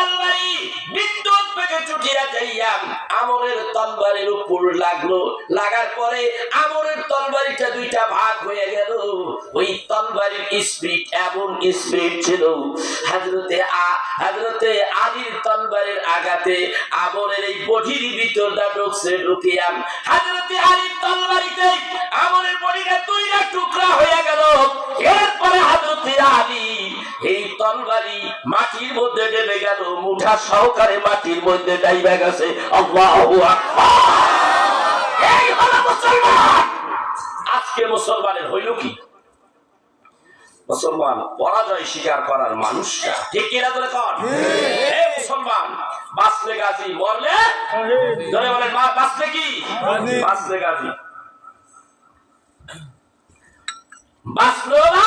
তলবারি বিদ্যুৎ বেগে আমরের তলবারির উপর লাগল। লাগার পরে আমরের তলবারিটা দুইটা ভাগ হয়ে গেল। ওই তলবারির এমন ছিল। হাজরতে আ হাজরতে আলীর তলবারির আঘাতে আমরের এই বডির ভিতরটা ঢুকছে, ঢুকিয়াম। হাজরতে আলীর তলবারিতে আমরের বডিটা দুইটা টুকরা হয়ে গেল। এরপরে হাজরতে আলী এই তলবারি মাটির মধ্যে ডেবে গেল মুঠা সহকারে মাটির মধ্যে ডাইবে গেছে। আল্লাহু আকবার! এই হলো মুসলমান! আজকে মুসলমানের হইল কি? মুসলমান পরাজয় স্বীকার করার মানুষটা ঠিক কিনা ধরে কর মুসলমান বাঁচলে গাজী মরলে? ধরে বলেন মা বাঁচলে কি? বাঁচলে। গাজী। বাঁচলেও না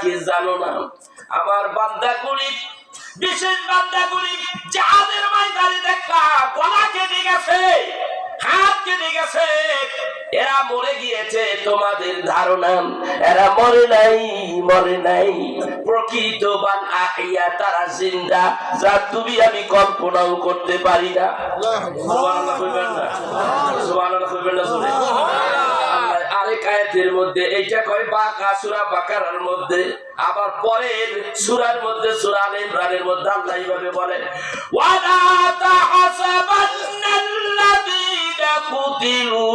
কি জানো না? আমার বান্দাগুলি, বিশেষ বান্দাগুলি যাদের ময়দানে দেখবা গলা কেটে গেছে হাত কেটে গেছে এরা মরে গিয়েছে, তোমাদের ধারণা। এরা মরে নাই মরে নাই। প্রকৃত বান আহিয়া, তারা জিন্দা, যা তুমি আমি কল্পনাও করতে পারি না। না? না আয়াতের মধ্যে, এইটা কয় বাঁকা সুরা বাকারার মধ্যে, আবার পরের সুরার মধ্যে, সুরা আল ইমরানের মধ্যে আল্লাহ এইভাবে বলেন, ওয়ালা তাহাসাবান্নাল্লাযীনা কুতিলু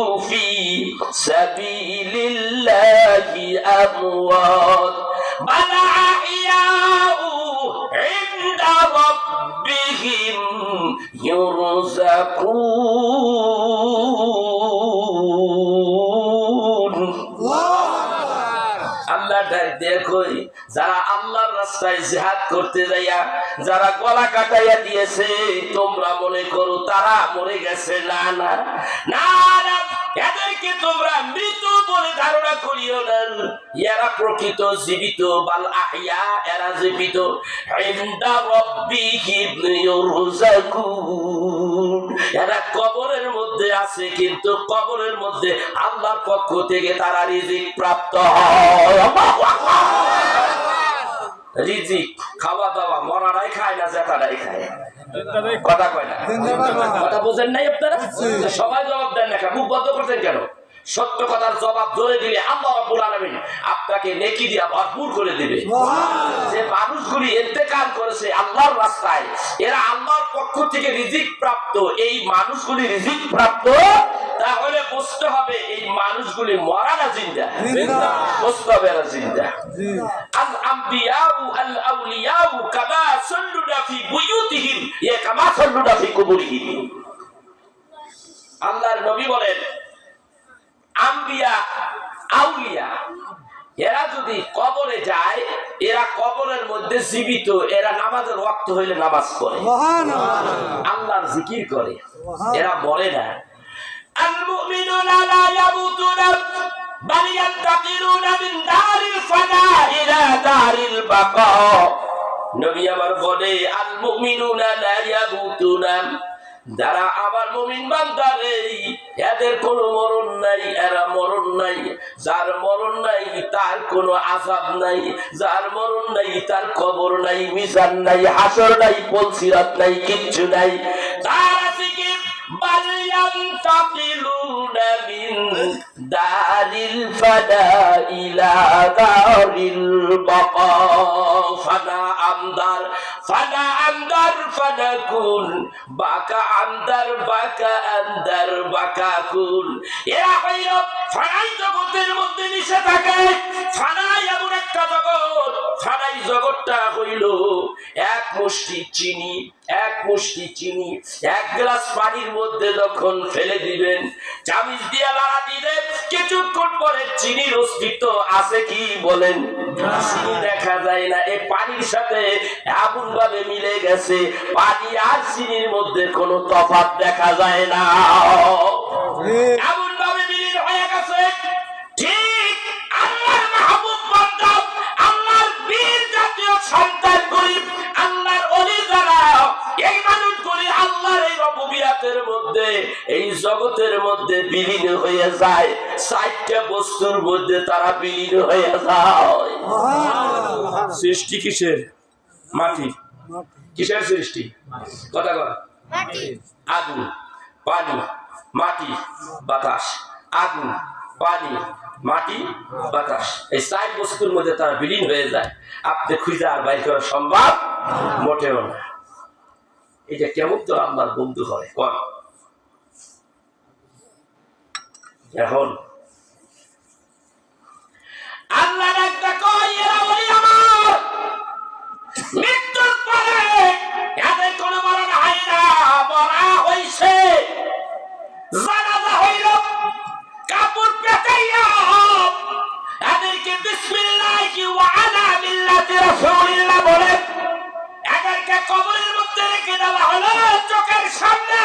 আল্লাহ ডাক দেখই যারা আল্লাহর রাস্তায় জিহাদ করতে যাইয়া, যারা গলা কাটাইয়া দিয়েছে, তোমরা মনে করো তারা মরে গেছে। না না না এদেরকে তোমরা মৃত বলে ধারণা করিও না। এরা প্রকৃত জীবিত, বাল আহিয়া, এরা জীবিত। এরা কবরের মধ্যে আছে, কিন্তু কবরের মধ্যে আল্লাহর পক্ষ থেকে তারা রিজিক প্রাপ্ত রিজিক, খাওয়া দাওয়া মরারাই খায় না জেতারাই খায়। কথা কয় না। কথা বোঝেন নাই আপনারা? সবাই জবাব দেন না মুখ বন্ধ করছেন কেন? সত্য কথার জবাব ধরে দিলে আল্লাহ রাব্বুল আলামিন আপনাকে নেকি দিয়া ভরপুর করে দিবে। যে মানুষগুলি ইন্তেকাল করেছে আল্লাহর রাস্তায় এরা আল্লাহর পক্ষ থেকে রিজিক প্রাপ্ত। এই মানুষগুলি রিজিক প্রাপ্ত তাহলে বুঝতে হবে এই মানুষগুলি মরা না জিন্দা। জিন্দা। বুঝতে হবে এরা জিন্দা। আল্লাহর নবী বলেন আম্বিয়া আউলিয়া এরা যদি কবরে যায় এরা কবরের মধ্যে জীবিত এরা নামাজের রক্ত হইলে নামাজ করে আল্লাহর জিকির করে। এরা বলে না আল মুমিনুনা লা ইয়ামুতুনা বাল মিন নবী আমার বলে আল মুমিনুনা লা ইয়ামুতুনা যারা আমার মুমিন বান্দা নেই, এদের কোনো মরণ নাই, এরা মরণ নাই। যার মরণ নাই, তার কোনো আজাব নাই। যার মরণ নাই, তার কবর নাই, মিজান নাই, হাসর নাই, পলসিরাত নাই, কিচ্ছু নাই। তারা আছে কি? বালিয়ান তাকিলুনা মিন দারিল ফাদা ইলা দারিল বকা ফানা আমদার ফানা আন্দার ফানা কুল বাকা আন্দার বাকা আন্দার বাকা কুল। এরা হইল ফানাই জগতের মধ্যে মিশে থাকে ফানাই এমন একটা জগৎ ফানাই জগৎটা হইল এক মুষ্টি চিনি এক মুষ্টি চিনি এক গ্লাস পানির মধ্যে যখন ফেলে দিবেন চামিচ দিয়ে লড়া দিলে কিছুক্ষণ পরে চিনির অস্তিত্ব আছে কি বলেন? চিনি দেখা যায় না। এই পানির সাথে এমন ভাবে মিলে গেছে পানি আর চিনির মধ্যে কোনো তফাত দেখা যায় না। রবুবিয়াতের মধ্যে এই জগতের মধ্যে বিলীন হয়ে যায়। চারটা বস্তুর মধ্যে তারা বিলীন হয়ে যায়। সৃষ্টি কিসের? মাটি। কিসের সৃষ্টি? কথা কথা আগুন পানি মাটি বাতাস। আগুন পানি মাটি বাতাস। এই চার বস্তুর মধ্যে তারা বিলীন হয়ে যায়। আপনি খুঁজে আর বাইর করা সম্ভব মোটেও না। এটা কেমন তো আমার বন্ধু হয়? কর। এখন। আল্লাহ একটা আমার সামনে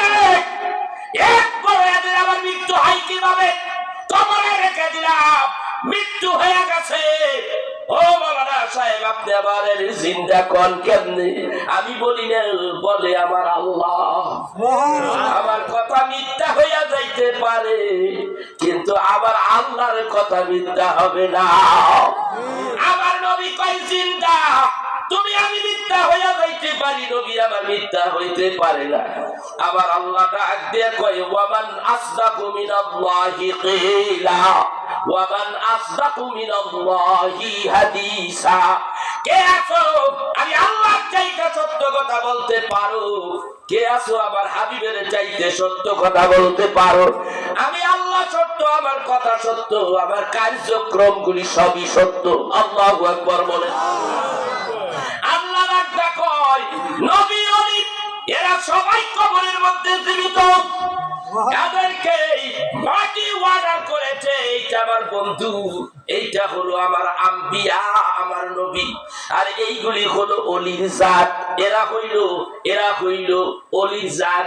একবার এদের আবার মৃত্যু হয় কীভাবে? কবরে রেখে দিলাম। মৃত্যু হয়ে গেছে। ও মাওলানা সাহেব আপনি আবার এর জিন্দা কোন কেমনে? আমি বলি না বলে আমার আল্লাহ। আমার কথা মিথ্যা হইয়া যাইতে পারে কিন্তু আমার আল্লাহর কথা মিথ্যা হবে না। আমার নবী কই জিন্দা তুমি আমি মিথ্যা হইয়া যাইতে পারি নবী আমার মিথ্যা হইতে পারে না। আমার আল্লাহ ডাক দিয়ে কয়, ওয়ামান আসদাকু মিনাল্লাহি কিলা, ওয়ামান আসদাকু হাদিসা। কে আছো? আমি আল্লাহর চাইতে সত্য কথা বলতে পারো। কে আছো আমার হাবিবের চাইতে সত্য কথা বলতে পারো? আমি আল্লাহ সত্য, আমার কথা সত্য, আমার কার্যক্রমগুলি সবই সত্য। আল্লাহু আকবার বলেন। রাখা নবী অলি এরা সবাই কবরের মধ্যে জীবিত। তাদেরকে মাটি অর্ডার করেছে এইটা আমার বন্ধু এইটা হলো আমার আম্বিয়া আমার নবী। আর এইগুলি হলো অলির জাত। এরা হইল এরা হইল অলির জাত।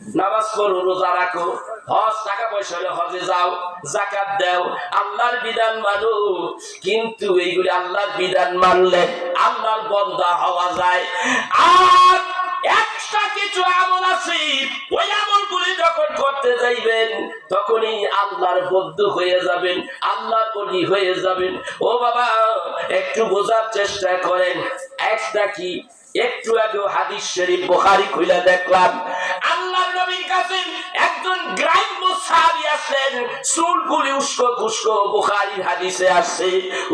নামাজ পড়ো, রোজা রাখো, হজ টাকা পয়সা হলে হজে যাও জাকাত দাও, আল্লাহর বিধান মানো। কিন্তু এইগুলি আল্লাহর বিধান মানলে আল্লাহর বন্দা হওয়া যায়। আর এক্সট্রা কিছু আমল আছে, ওই আমলগুলি যখন করতে যাইবেন, তখনই আল্লাহর বদ্ধ হয়ে যাবেন, আল্লাহর অলি হয়ে যাবেন। ও বাবা, একটু বোঝার চেষ্টা করেন, একটা কি একটু আগে হাদিস শরীফ বুখারী খুলে দেখলাম। আল্লাহর নবীর কাছে একজন গ্রাম্য সাহাবী আসলেন। চুলগুলি উস্কো খুস্কো বুখারীর হাদিসে আসছে।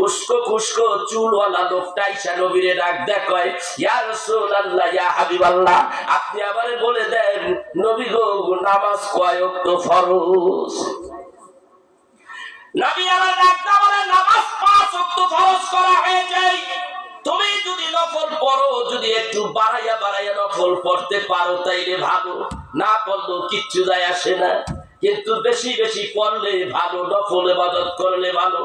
উস্কো খুস্কো চুলওয়ালা লোকটা ঈশা নবীরে ডাক দেখায় ইয়া রাসূলুল্লাহ, ইয়া হাবিবাল্লাহ, আপনি আবার বলে দেন, নবী গো, নামাজ কয় ওয়াক্ত ফরজ? নবী আমার ডাক্তার বলে, নামাজ পাঁচ ওয়াক্ত ফরজ করা হয়েছে। তুমি যদি নফল পড়ো, যদি একটু বাড়াইয়া বাড়াইয়া নফল পড়তে পারো, তাইলে ভালো। না পড়লেও কিচ্ছু যায় আসে না। কিন্তু বেশি বেশি পড়লে ভালো নফল ইবাদত করলে ভালো।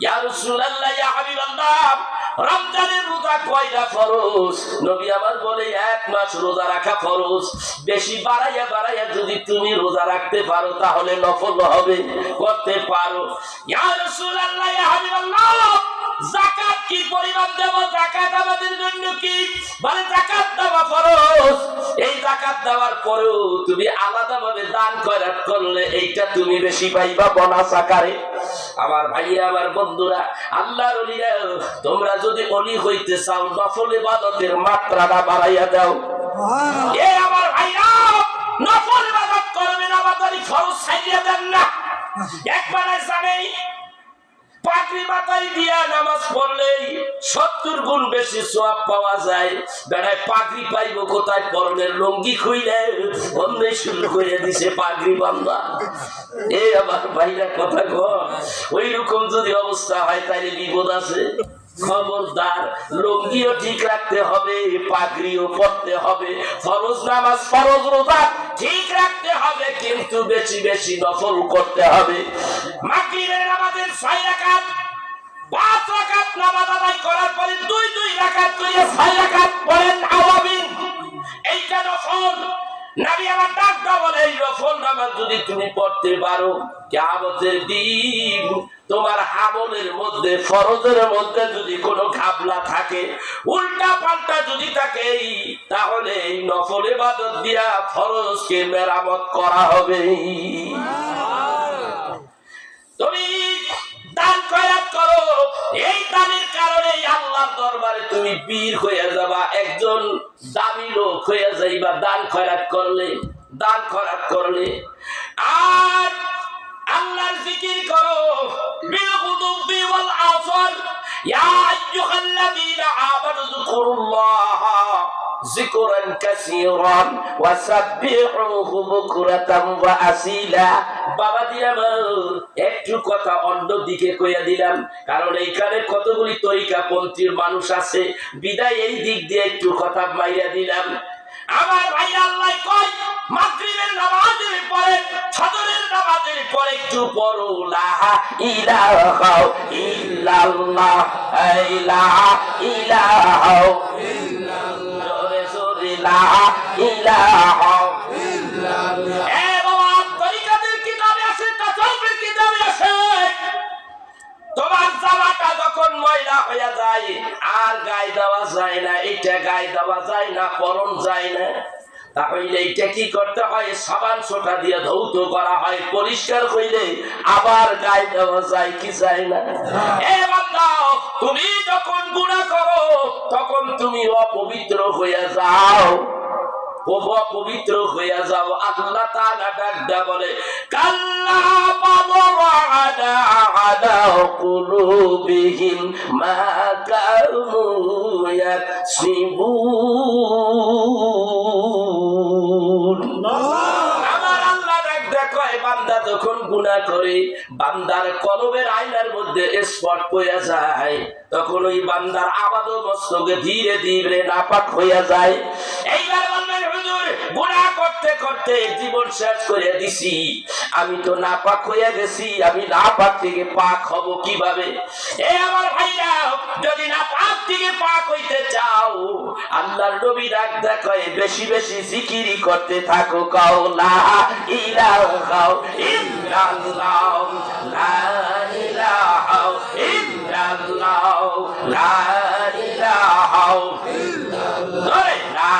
ইয়া রাসূলুল্লাহ, ইয়া হাবিবাল্লাহ রমজানের রোজা কয়টা ফরজ? নবী বলে, এক মাস রোজা রাখা ফরজ। বেশি বাড়াইয়া বাড়াইয়া যদি তুমি রোজা রাখতে পারো, তাহলে নফল হবে, করতে পারো। ইয়া ইয়া জাকাত কি পরিমাণ দেব? জাকাত আমাদের জন্য কি? মানে জাকাত দেওয়া ফরজ। এই জাকাত দেওয়ার পরেও তুমি আলাদা ভাবে দান খয়রাত করলে, এইটা তুমি বেশি পাইবা বোনাস আকারে। আমার ভাইয়া আমার বন্ধুরা আল্লাহর অলিরা তোমরা যদি অলি হইতে চাও নফল ইবাদতের মাত্রাটা বাড়াইয়া দাও। এ আমার ভাইয়া নফল ইবাদত করবেন আমাদের খরচ ফরজ ছাইড়িয়ে দেন না। একবারে জানেই পাগড়ি মাথায় দিয়া নামাজ পড়লেই গুণ বেশি পাওয়া যায়। বেড়ায় কোথায়? দিছে পাগড়ি এ কথা ওই রকম যদি অবস্থা হয় তাহলে বিপদ আছে। খবরদার লঙ্গিও ঠিক রাখতে হবে, পাগড়িও পড়তে হবে। ফরজ নামাজ, ফরজ রোজা ঠিক রাখতে হবে, কিন্তু বেশি বেশি নফল করতে হবে। মাগরিবের নামাজের ছয় রাকাত, পাঁচ রাকাত নামাজ আদায় করার পরে দুই দুই রাকাত করে ছয় রাকাত পড়েন আওয়াবিন এইটা নফল। আমার ডাকটা বলে, এই নফল নামাজ যদি তুমি পড়তে পারো, কিয়ামতের দিন তোমার হামলের মধ্যে, ফরজের মধ্যে যদি কোনো ঘাবলা থাকে উল্টা পাল্টা যদি থাকে, তাহলে এই নফল ইবাদত দিয়া ফরজকে মেরামত করা হবে। তুমি দান করো, এই দানের কারণে আল্লাহর দরবারে তুমি বীর হয়ে যাবা। একজন দামি লোক হয়ে যাইবা, দান খয়রাত করলে, দান খয়রাত করলে। আর আল্লাহর জিকির করো। বিলগুদুবি ওয়াল আসর ইয়া আইয়ুহাল্লাযীনা আমানু যকুরুল্লাহ যিকরান কাসীরান ওয়াসাব্বিহুহু বুকরাতাম ওয়া আসীলা। বাবা দিয়া একটু কথা অন্য দিকে কইয়া দিলাম, কারণ এইখানে কতগুলি তরিকা পন্থীর মানুষ আছে। বিদায় এই দিক দিয়ে একটু কথা মাইয়া দিলাম। আমার ভাই আল্লাহ কয় মাগরিবের নামাজের পরে ফজরের নামাজের পরে একটু পড়ো, লা ইলাহা ইল্লাল্লাহ ইলাহা ইলাহা যখন ময়লা হয়ে যায়, আর গায়ে দেওয়া যায় না, এটা গায়ে দেওয়া যায় না, পরন যায় না। তাহলে এইটা কি করতে হয়? সাবান সোটা দিয়ে ধৌত করা হয় পরিষ্কার হইলে আবার গায়ে দেওয়া যায় কি যায় না? তুমি যখন গুণা করো তখন তুমি অপবিত্র হয়ে যাও। পবিত্র হইয়া যাও। আল্লাহ তাআলা বলে কাল্লা বাদরানা আলা কুলুবিহিম মা ইয়াকসিবুন গুনাহ করে, বান্দার কলবের আইনার মধ্যে স্পট হইয়া যায়। তখন ওই বান্দার আবাদ মস্তকে ধীরে ধীরে নাপাক হইয়া যায়। এইবার করতে করতে জীবন শেষ করে দিছি। আমি তো নাপাক হইয়া গেছি, আমি নাপাক থেকে পাক হব কীভাবে? এ আমার ভাইরা, যদি না পাক থেকে পাক হইতে চাও, আল্লাহর নবী ডাক দেখায়, বেশি বেশি জিকিরি করতে থাকো, কাও লা ইলাহা ইল্লাল্লাহ, লা ইলাহা ইল্লাল্লাহ, লা ইলাহা ইল্লাল্লাহ লা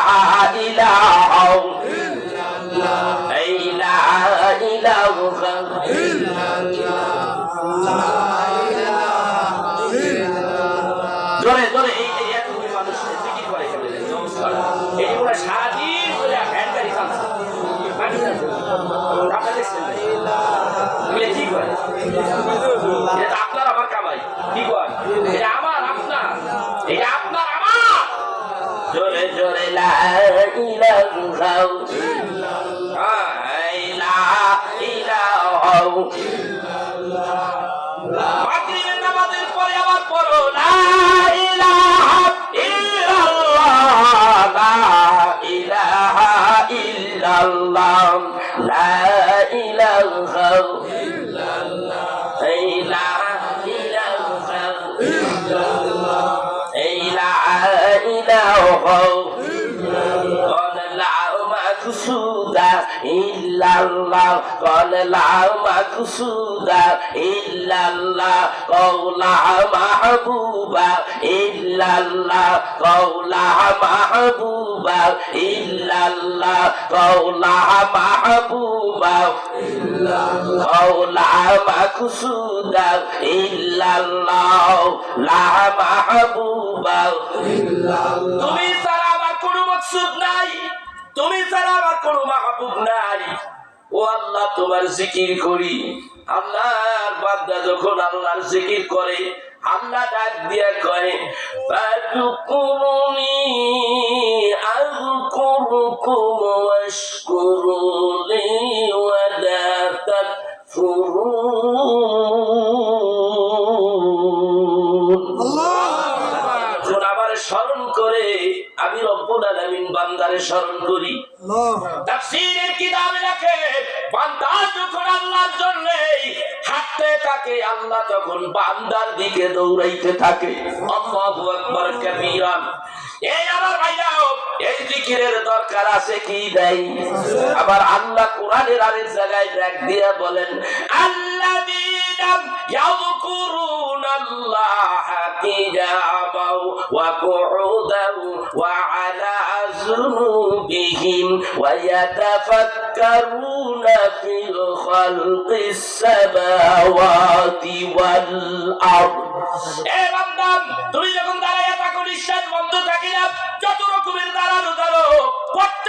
ইল্লাল্লাহ মাগরিবের নামাজের পরে আবার পড়ো লা ইলাহা ইল্লাল্লাহ লা ইলাহা ইল্লাল্লাহ লা ইলাহা ইল্লাল্লাহ লা ইলাহা ইল্লাল্লাহ লা ইলাহা ইল্লাল্লাহ মাকসুদা ইল্লাল্লাহ কললা মাকসুদা ইল্লাল্লাহ, কওলা মাহবুবা ইল্লাল্লাহ, কওলা মাহবুবা ইল্লাল্লাহ, কওলা মাহবুবা ইল্লাল্লাহ, কওলা মাকসুদা ইল্লাল্লাহ, লা মাহবুবা ইল্লাল্লাহ। তুমি ছাড়া আমার কোনো মকসুদ নাই। তুমি ছাড়া আমার কোনো মাহবুব নাই। ও আল্লাহ, তোমার জিকির করি। আল্লাহর যখন আল্লাহর জিকির করে, আল্লাহ ডাক দিয়া কয় ফাযকুরুনি আযকুরুকুম ওয়াশকুরুলি ওয়া আলামিন স্মরণ করি তাফসীরের কিতাবে লেখে বান্দা যখন আল্লাহর জন্য হাঁটতে থাকে আল্লাহ তখন বান্দার দিকে দৌড়াইতে থাকে। আল্লাহু আকবার কাবীরান। এই আমার এই জিকিরের দরকার আছে কি নাই? আবার আল্লাহ কোরআনের আরেক জায়গায় ডাক দিয়া বলেন আল্লাহা তুমি যখন দাঁড়াইয়া থাকো নিঃশ্বাস বন্ধ থাকি না।